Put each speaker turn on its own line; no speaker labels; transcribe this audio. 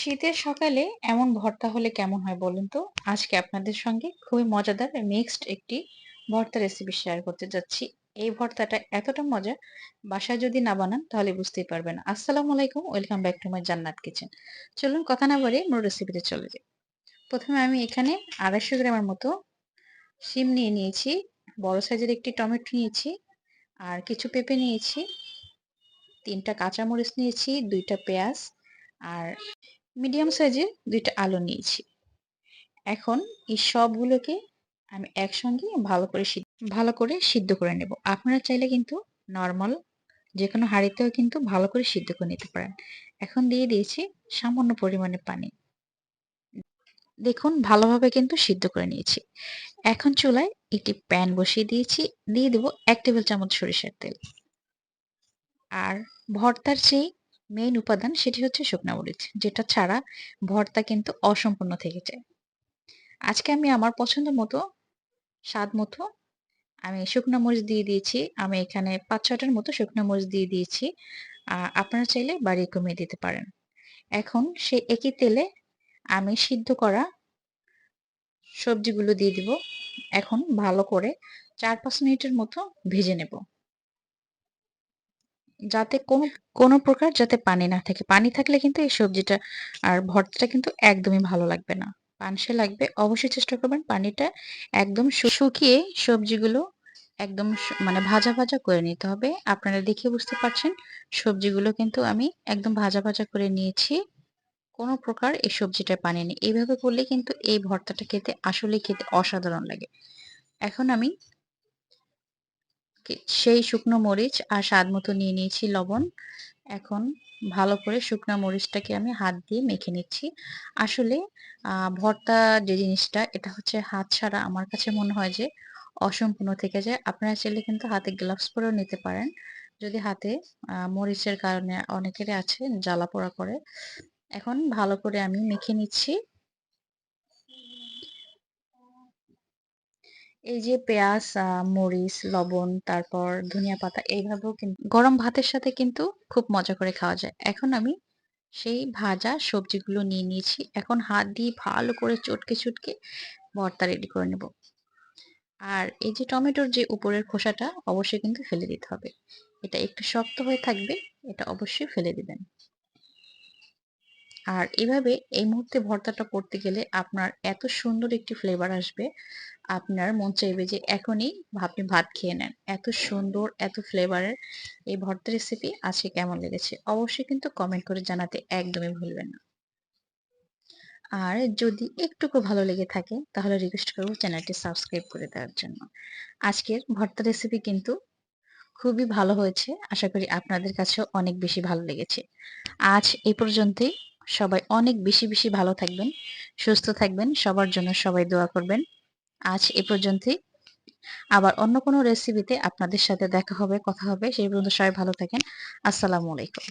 শীতের সকালে এমন ভর্তা হলে কেমন হয় বলুন তো? আজকে আপনাদের সঙ্গে খুবই মজাদার মিক্সড একটি ভর্তা রেসিপি শেয়ার করতে যাচ্ছি। এই ভর্তাটা এতটা মজা, বাসায় যদি না বানান তাহলে বুঝতেই পারবেন। আসসালামু আলাইকুম, ওয়েলকাম ব্যাক টু মাই জান্নাত কিচেন। চলুন কথা না বলে মূল রেসিপিতে চলে যাই। প্রথমে আমি এখানে ২৫০ গ্রামের মতো শিম নিয়ে নিয়েছি, বড় সাইজের একটি টমেটো নিয়েছি, আর কিছু পেঁপে নিয়েছি, ৩ টা কাঁচামরিচ নিয়েছি, দুইটা পেঁয়াজ আর মিডিয়াম সাইজের দুইটা আলু নিয়েছি। এখন এই সবগুলোকে আমি একসঙ্গে ভালো করে ভালো করে সিদ্ধ করে নেব। আপনারা চাইলে কিন্তু নর্মাল যে কোনো হাঁড়িতেও কিন্তু ভালো করে সিদ্ধ করে নিতে পারেন। এখন দিয়ে দিয়েছি সামান্য পরিমাণে পানি। দেখুন, ভালোভাবে কিন্তু সিদ্ধ করে নিয়েছি। এখন চুলায় একটি প্যান বসিয়ে দিয়েছি। দিয়ে দেবো এক টেবিল চামচ সরিষার তেল। আর ভর্তার যেই মেইন উপাদান সেটি হচ্ছে শুকনা মরিচ, যেটা ছাড়া ভর্তা কিন্তু অসম্পূর্ণ থেকে যায়। আজকে আমি আমার পছন্দ মতো স্বাদ মতো আমি শুকনো মরিচ দিয়ে দিয়েছি, আমি এখানে পাঁচ ছটার মতো শুকনো মরিচ দিয়ে দিয়েছি। আপনারা চাইলে বাড়িয়ে কমিয়ে দিতে পারেন। এখন সে একই তেলে আমি সিদ্ধ করা সবজিগুলো দিয়ে দিব। এখন ভালো করে চার পাঁচ মিনিটের মতো ভেজে নেব। যাতে কোনো কোনো প্রকার যাতে পানি না থাকে। পানি থাকলে কিন্তু এই সবজিটা আর ভর্তাটা কিন্তু একদমই ভালো লাগবে না। পানসে লাগবে। অবশ্যই চেষ্টা করবেন পানিটা একদম শুকিয়ে সবজিগুলো একদম মানে ভাজা ভাজা করে নিতে হবে। আপনারা দেখে বুঝতে পারছেন সবজিগুলো কিন্তু আমি একদম ভাজা ভাজা করে নিয়েছি। কোনো প্রকার এই সবজিটা পানি নেই। এইভাবে করলে কিন্তু এই ভর্তাটা খেতে আসলে খেতে অসাধারণ লাগে। এখন আমি সেই শুকনো মরিচ আর স্বাদ মতো নিয়ে নিয়েছি লবণ। এখন ভালো করে শুকনো মরিচটাকে আমি হাত দিয়ে মেখে নিচ্ছি। আসলে ভর্তা যে জিনিসটা, এটা হচ্ছে হাত ছাড়া আমার কাছে মনে হয় যে অসম্পূর্ণ থেকে যায়। আপনারা চাইলে কিন্তু হাতে গ্লাভস পরেও নিতে পারেন। যদি হাতে মরিচের কারণে অনেকেরই আছে জ্বালা পোড়া করে। এখন ভালো করে আমি মেখে নিচ্ছি। এই যে পেঁয়াজ মরিচ, লবণ, তারপর ধনিয়া পাতা এইভাবেও কিন্তু গরম ভাতের সাথে কিন্তু খুব মজা করে খাওয়া যায়। এখন আমি সেই ভাজা সবজিগুলো নিয়ে নিয়েছি। এখন হাত দিয়ে ভালো করে চটকে চটকে ভর্তা রেডি করে নেব। আর এই যে টমেটোর যে উপরের খোসাটা অবশ্যই কিন্তু ফেলে দিতে হবে। এটা একটু শক্ত হয়ে থাকবে, এটা অবশ্যই ফেলে দিবেন। আর এভাবে এই মুহূর্তে ভর্তাটা করতে গেলে আপনার এত সুন্দর একটি ফ্লেভার আসবে, আপনার মন চাইবে যে এখনই আপনি ভাত খেয়ে নেন। এত সুন্দর, এত ফ্লেভারের এই ভর্তা রেসিপি আজকে কেমন লেগেছে? অবশ্যই কিন্তু কমেন্ট করে জানাতে একদমই ভুলবেন না। আর যদি একটুকু ভালো লেগে থাকে, তাহলে রিকোয়েস্ট করব চ্যানেলটি সাবস্ক্রাইব করে দেওয়ার জন্য। আজকের ভর্তা রেসিপি কিন্তু খুবই ভালো হয়েছে। আশা করি আপনাদের কাছেও অনেক বেশি ভালো লেগেছে। আজ এই পর্যন্তই। সবাই অনেক বেশি বেশি ভালো থাকবেন, সুস্থ থাকবেন, সবার জন্য সবাই দোয়া করবেন। আজ এ পর্যন্তই। আবার অন্য কোনো রেসিপিতে আপনাদের সাথে দেখা হবে, কথা হবে, সেই পর্যন্ত সবাই ভালো থাকেন। আসসালামু আলাইকুম।